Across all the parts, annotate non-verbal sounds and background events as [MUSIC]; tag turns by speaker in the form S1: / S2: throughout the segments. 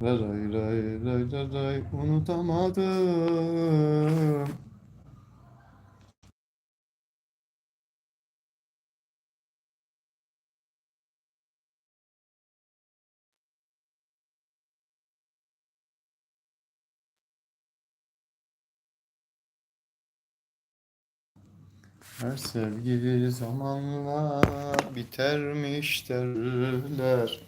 S1: Ray ray ray ray ray unutamadım. Her sevgi zamanla bitermiş derler.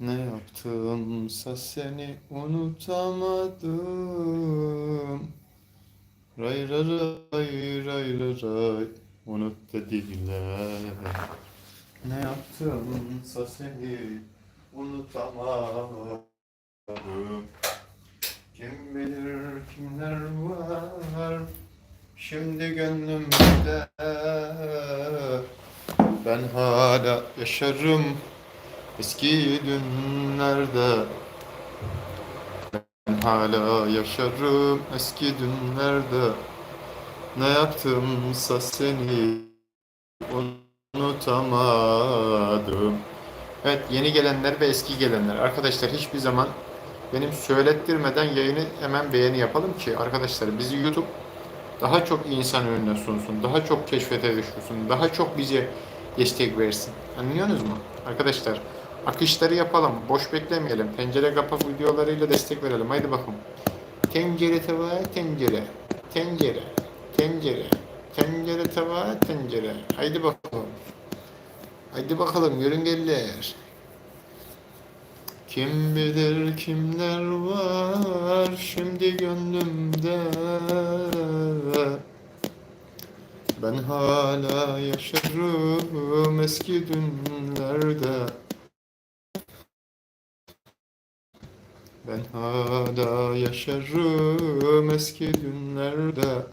S1: Ne yaptımsa seni unutamadım. Ray ray ray ray ray ray unut dediler. Ne yaptımsa seni unutamadım. Kim bilir kimler var şimdi gönlümde. Ben hala yaşarım eski günlerde. Ben hala yaşarım eski günlerde. Ne yaptımsa seni unutamadım. Evet yeni gelenler ve eski gelenler. Arkadaşlar hiçbir zaman benim söylettirmeden yayını hemen beğeni yapalım ki arkadaşlar bizi YouTube daha çok insan önüne sunsun, daha çok keşfete düşürsün, daha çok bize destek versin. Anlıyorsunuz mu? Arkadaşlar akışları yapalım, boş beklemeyelim. Tencere kapak videolarıyla destek verelim. Haydi bakalım. Tencere tava tencere, tencere, tencere, tencere tava tencere. Haydi bakalım. Haydi bakalım yörüngeller. Kim bilir kimler var şimdi gönlümde Ben hala yaşarım eski günlerde Ben hala yaşarım eski günlerde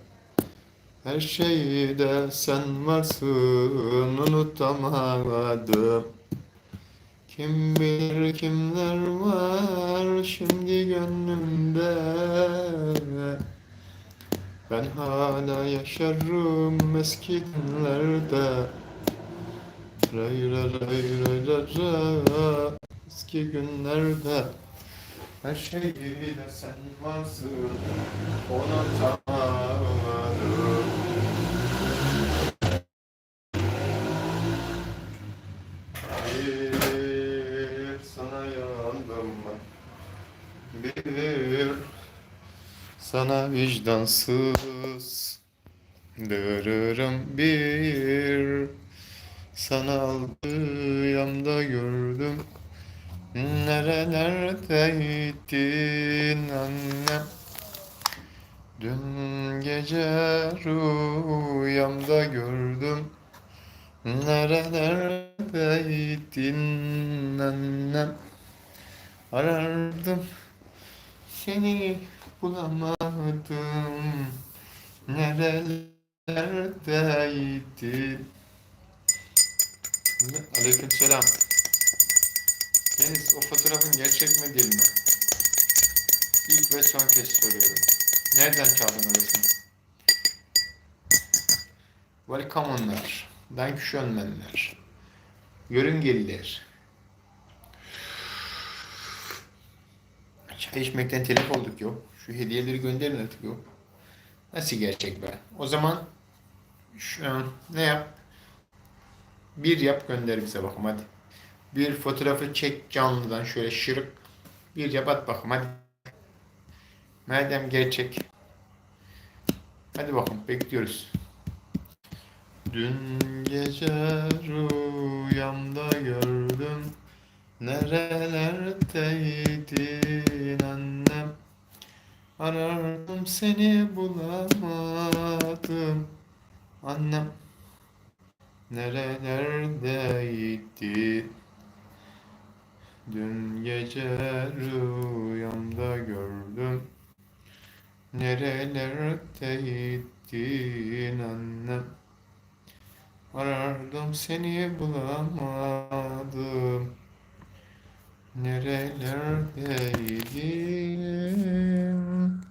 S1: Her şeyde sen varsın unutamadım kim bilir kimler var şimdi gönlümde Ben hala yaşarım eski günlerde Ray ray ray ray ray Eski günlerde Her şeyde sen varsın. Unutamadım Bir sana yandım Bir sana vicdansız Dırırım bir. Sana aldığımda gördüm Nerelerdeydin annem? Dün gece rüyamda gördüm. Nerelerdeydin annem? Arardım seni bulamadım. Nerelerdeydin? Aleykümselam Deniz o fotoğrafın gerçek mi değil mi? İlk ve son kez soruyorum. Nereden çaldın o resmi? Welcome'lar. Dankeschönmenler. Yörüngeliler. Çay içmekten telef olduk yok. Şu hediyeleri gönderin artık yok. Nasıl gerçek be? O zaman şu an ne yap? Bir yap gönder bize bakalım hadi. Bir fotoğrafı çek canlıdan şöyle şırık. Bir yap at bakalım hadi. Madem gerçek. Hadi bakalım bekliyoruz. Dün gece rüyamda gördüm Nerelerdeydin annem Arardım seni bulamadım Annem Nerelerdeydin Dün gece rüyamda gördüm. Nerelerde gittin annem. Arardım seni bulamadım. Nerelerdeydin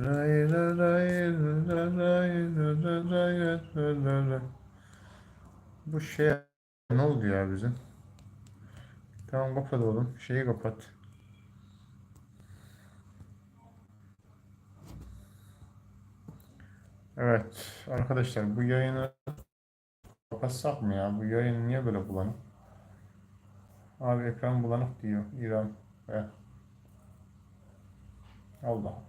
S1: Lay lay lay lay lay lay lay Bu şey ne oldu ya bizim? Tamam kapat oğlum. Şeyi kapat. Evet arkadaşlar bu yayını kapatsak mı ya? Bu yayın niye böyle bulanık? Abi ekran bulanık diyor İrem. Ve Allah Allah.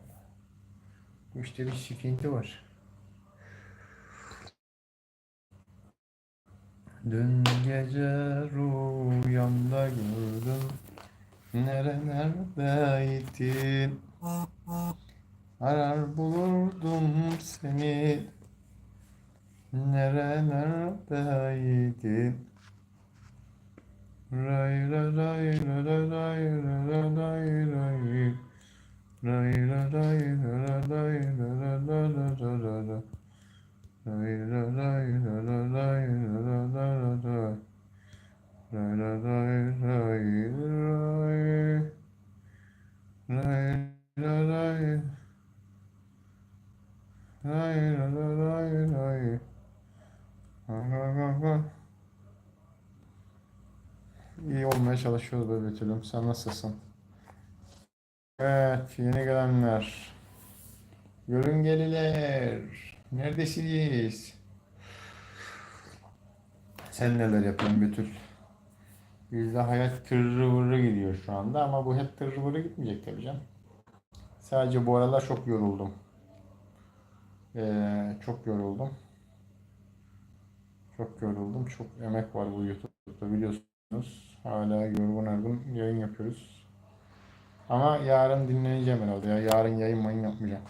S1: Bu işte bir sıkıntı var. Dün gece rüyamda gördüm Nerelerdeydin Arar bulurdum seni Nerelerdeydin Ray ray ray ray ray ray ray ray ray Ray ray ray ray ray ray ray ray ray İyi olmaya çalışıyoruz be Betül'üm. Sen nasılsın? Evet, yeni gelenler. Yörüngeliler. Neredesiniz? Sen neler yapıyorsun Betül? Bizde hayat tırrı vırrı gidiyor şu anda ama bu hep tırrı vırrı gitmeyecek tabii canım. Sadece bu aralar çok yoruldum. Ee, çok yoruldum. Çok yoruldum. Çok emek var bu YouTube'da biliyorsunuz. Hala yorgun argın yayın yapıyoruz. Ama yarın dinleneceğim herhalde ya. Yarın yayın mayın yapmayacağım.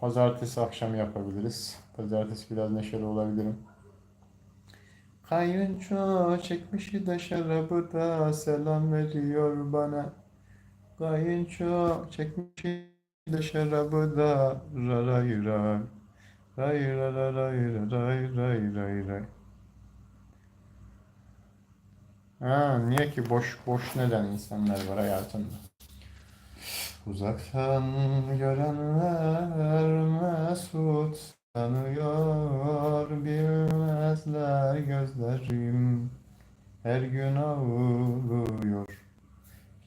S1: Pazartesi akşam yapabiliriz. Pazartesi biraz neşeli olabilirim. Kayınço çekmiş de şarabı da selam veriyor bana. Kayınço çekmiş de şarabı da ray ray. Ray ray ray ray ray ray ray ray. Ha, niye ki boş boş neden insanlar var hayatında? Uzaktan görenler mesut sanıyor bilmezler gözlerim. Her gün ağlıyor.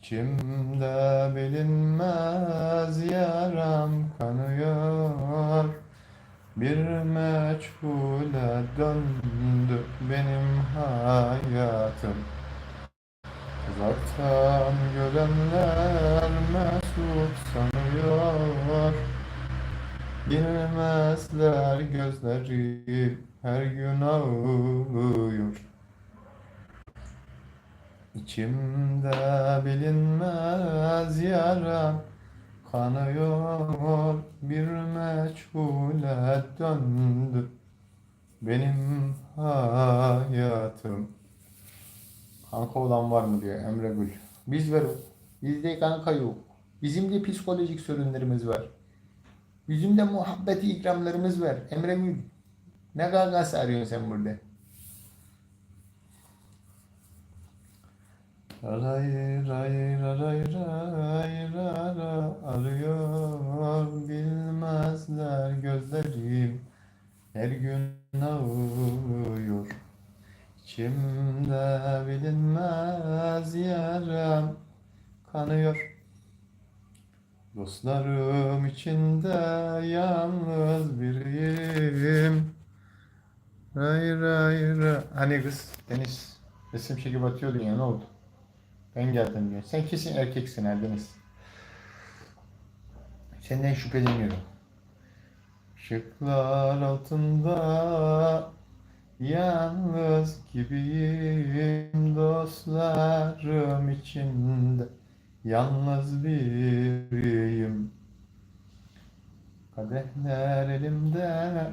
S1: İçimde bilinmez yaram kanıyor. Bir meçhule döndü benim hayatım Uzaktan görenler mesut sanıyor. Bilmezler gözleri her gün ağlıyor. İçimde bilinmez yara kanıyor Bir meçhule döndü benim hayatım Kanka olan var mı diyor Emre Gül. Biz ver. Bizde kanka yok. Bizim de psikolojik sorunlarımız var. Bizim de muhabbeti ikramlarımız var. Emre Gül. Ne kankası arıyorsun sen burada? Ray ray ray ray ray ray arıyor Dostlarım içinde yalnız biriyim. Ray ray ray. Hani kız Deniz resim çekip atıyordun ya ne oldu? Ben geldim diyor. Sen kesin erkeksin ha Deniz. Senden şüpheleniyorum. Işıklar altında Yalnız gibiyim dostlarım içinde Yalnız biriyim Kadehler elimde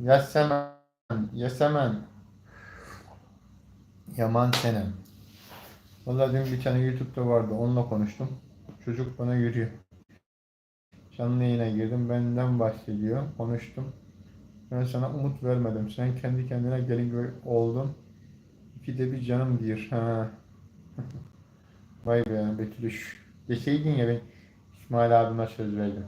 S1: Yasemen, Yasemen Yaman Senem Vallahi dün bir tane YouTube'da vardı onunla konuştum Çocuk bana yürüyor Canlı yayına girdim benden bahsediyor konuştum ben sana umut vermedim. Sen kendi kendine gelin oldun. İki de bir canım diyor. Ha. [LAUGHS] Vay be Betülüş. Deseydin ya ben İsmail abime söz verdim.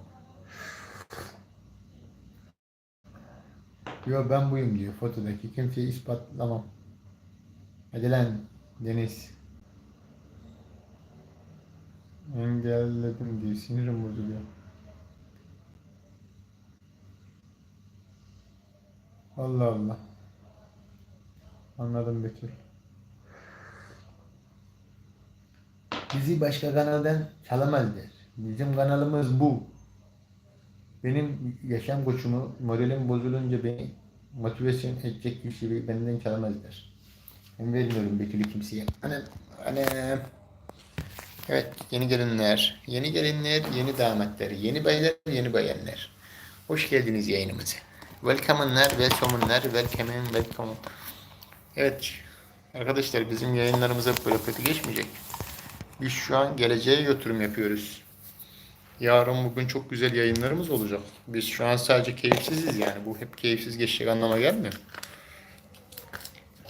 S1: Yo ben buyum diyor fotodaki. Kimseye ispatlamam. Hadi lan Deniz. Engelledim diyor. Sinirim bozuluyor. Allah Allah. Anladım Betül. Bizi başka kanaldan çalamazlar. Bizim kanalımız bu. Benim yaşam koçumu, moralim bozulunca beni motivasyon edecek bir şeyi benden çalamazlar. Ben vermiyorum Betül'ü kimseye. Annem, annem. Evet, yeni gelinler, yeni gelinler, yeni damatlar, yeni baylar, yeni bayanlar. Hoş geldiniz yayınımıza. Welcome'ınlar, welcome'ınlar, welcome, welcome. Evet, arkadaşlar bizim yayınlarımız hep böyle kötü geçmeyecek. Biz şu an geleceğe yatırım yapıyoruz. Yarın bugün çok güzel yayınlarımız olacak. Biz şu an sadece keyifsiziz yani. Bu hep keyifsiz geçecek anlama gelmiyor.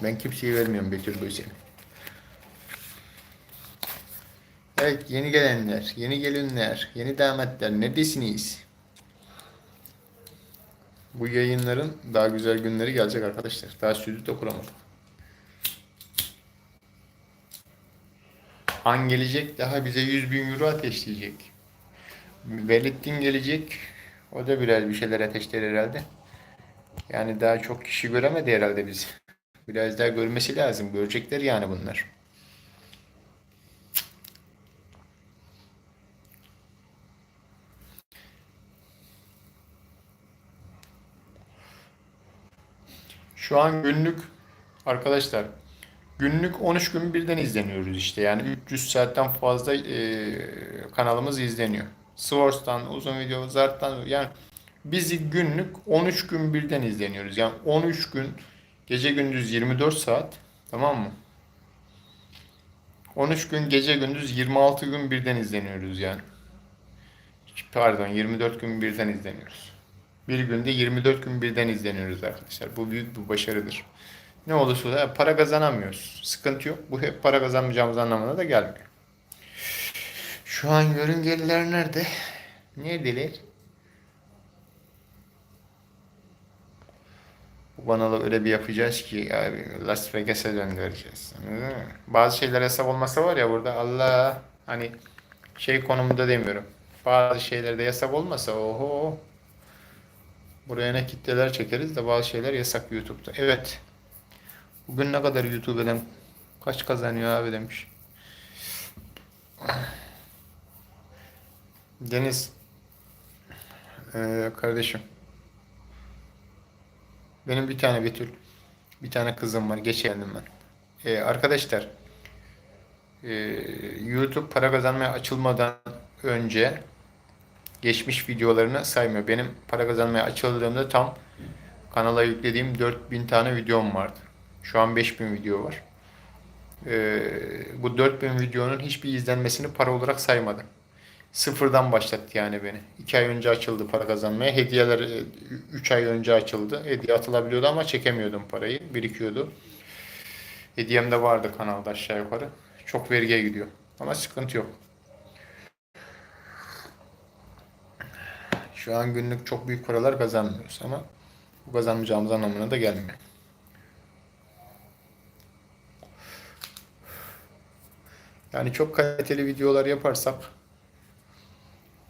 S1: Ben kimseye vermiyorum Betül Gülsel'i. Evet yeni gelenler, yeni gelinler, yeni damatlar neredesiniz? Bu yayınların daha güzel günleri gelecek arkadaşlar. Daha stüdyo kuramadık. Han gelecek daha bize 100 bin euro ateşleyecek. Velettin gelecek. O da biraz bir şeyler ateşler herhalde. Yani daha çok kişi göremedi herhalde bizi. Biraz daha görmesi lazım. Görecekler yani bunlar. Şu an günlük arkadaşlar günlük 13 gün birden izleniyoruz işte. Yani 300 saatten fazla e, kanalımız izleniyor. Swords'tan, uzun video, Zart'tan yani bizi günlük 13 gün birden izleniyoruz. Yani 13 gün gece gündüz 24 saat tamam mı? 13 gün gece gündüz 26 gün birden izleniyoruz yani. Pardon 24 gün birden izleniyoruz. Bir günde 24 gün birden izleniyoruz arkadaşlar. Bu büyük bir başarıdır. Ne olursa da para kazanamıyoruz. Sıkıntı yok. Bu hep para kazanmayacağımız anlamına da gelmiyor. Şu an yörüngeliler nerede? Neredeler? Bu kanalı öyle bir yapacağız ki abi Las Vegas'a döndüreceğiz. Bazı şeyler hesap olmasa var ya burada Allah hani şey konumunda demiyorum. Bazı şeylerde yasak olmasa oho Buraya ne kitleler çekeriz de bazı şeyler yasak YouTube'da. Evet. Bugün ne kadar YouTube'dan kaç kazanıyor abi demiş. Deniz ee, kardeşim benim bir tane Betül bir tane kızım var. Geç geldim ben. Ee, arkadaşlar ee, YouTube para kazanmaya açılmadan önce geçmiş videolarını saymıyor. Benim para kazanmaya açıldığımda tam kanala yüklediğim 4000 tane videom vardı. Şu an 5000 video var. Ee, bu 4000 videonun hiçbir izlenmesini para olarak saymadım. Sıfırdan başlattı yani beni. 2 ay önce açıldı para kazanmaya. Hediyeler 3 ay önce açıldı. Hediye atılabiliyordu ama çekemiyordum parayı. Birikiyordu. Hediyem de vardı kanalda aşağı yukarı. Çok vergiye gidiyor. Ama sıkıntı yok. Şu an günlük çok büyük paralar kazanmıyoruz ama bu kazanmayacağımız anlamına da gelmiyor. Yani çok kaliteli videolar yaparsak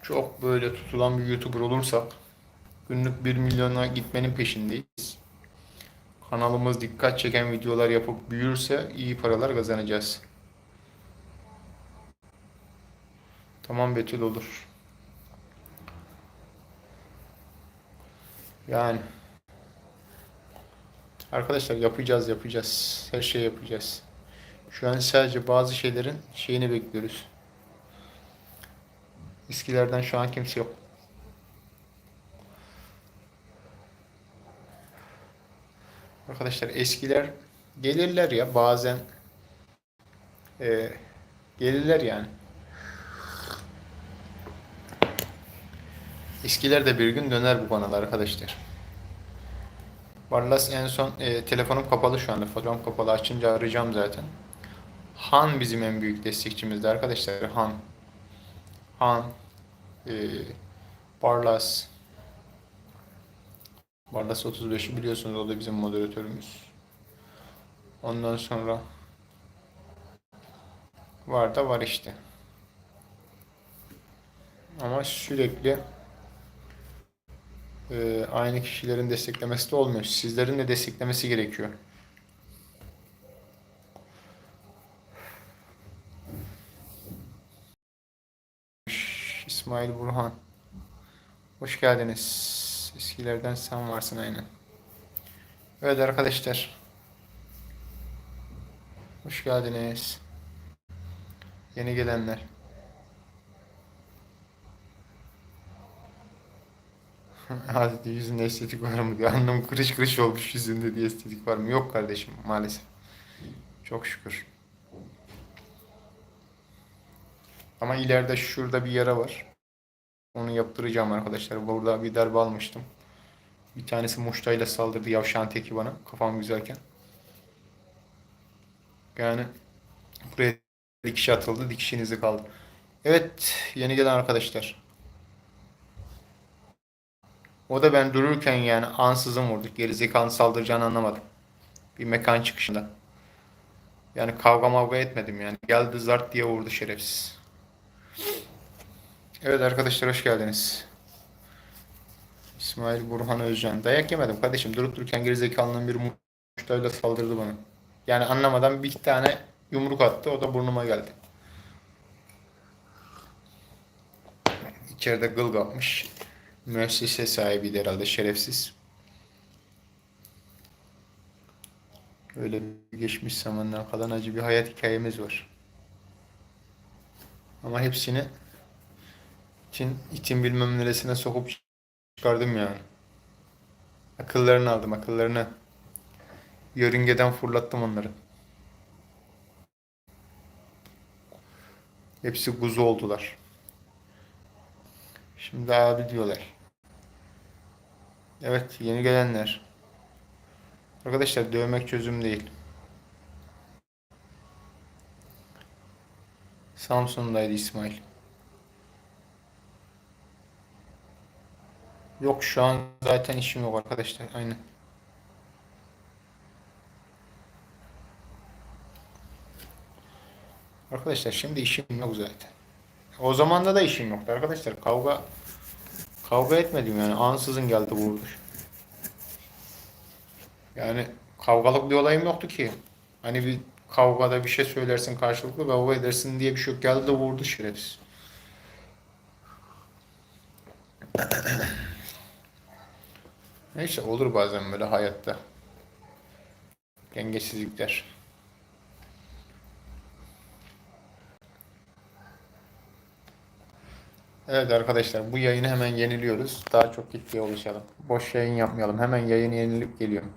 S1: çok böyle tutulan bir YouTuber olursak günlük 1 milyona gitmenin peşindeyiz. Kanalımız dikkat çeken videolar yapıp büyürse iyi paralar kazanacağız. Tamam Betül olur. Yani arkadaşlar yapacağız yapacağız. Her şey yapacağız. Şu an sadece bazı şeylerin şeyini bekliyoruz. İskilerden şu an kimse yok. Arkadaşlar eskiler gelirler ya bazen e, gelirler yani. Eskiler de bir gün döner bu konuda arkadaşlar. Barlas en son e, telefonum kapalı şu anda. Faturam kapalı. Açınca arayacağım zaten. Han bizim en büyük destekçimizdi arkadaşlar. Han. Han. E, Barlas. Barlas 35'i biliyorsunuz. O da bizim moderatörümüz. Ondan sonra Var da var işte. Ama sürekli e, aynı kişilerin desteklemesi de olmuyor. Sizlerin de desteklemesi gerekiyor. İsmail Burhan. Hoş geldiniz. Eskilerden sen varsın aynen. Evet arkadaşlar. Hoş geldiniz. Yeni gelenler. [LAUGHS] Hadi yüzünde estetik var mı diyor. Annem kırış kırış olmuş yüzünde diye estetik var mı? Yok kardeşim maalesef. Çok şükür. Ama ileride şurada bir yara var. Onu yaptıracağım arkadaşlar. Burada bir darbe almıştım. Bir tanesi muştayla saldırdı yavşağın teki bana. Kafam güzelken. Yani buraya dikiş atıldı. Dikişin izi kaldı. Evet. Yeni gelen arkadaşlar. O da ben dururken yani ansızın vurduk. Gerizekalı saldıracağını anlamadım. Bir mekan çıkışında. Yani kavga mavga etmedim yani. Geldi zart diye vurdu şerefsiz. Evet arkadaşlar hoş geldiniz. İsmail Burhan Özcan. Dayak yemedim kardeşim. Durup dururken gerizekalının bir muştayla saldırdı bana. Yani anlamadan bir tane yumruk attı. O da burnuma geldi. İçeride gıl kapmış. Müessese sahibiydi herhalde şerefsiz. Öyle bir geçmiş zamandan kalan acı bir hayat hikayemiz var. Ama hepsini için itin bilmem neresine sokup çıkardım yani. Akıllarını aldım akıllarını. Yörüngeden fırlattım onları. Hepsi kuzu oldular. Şimdi abi diyorlar. Evet yeni gelenler. Arkadaşlar dövmek çözüm değil. Samsun'daydı İsmail. Yok şu an zaten işim yok arkadaşlar. Aynen. Arkadaşlar şimdi işim yok zaten. O zamanda da işim yoktu arkadaşlar. Kavga kavga etmedim yani. Ansızın geldi vurdu. Yani kavgalık bir olayım yoktu ki. Hani bir kavgada bir şey söylersin karşılıklı kavga edersin diye bir şey yok. Geldi de vurdu şerefsiz. Neyse olur bazen böyle hayatta. Dengesizlikler. Evet arkadaşlar bu yayını hemen yeniliyoruz. Daha çok kitleye ulaşalım. Boş yayın yapmayalım. Hemen yayını yenilip geliyorum.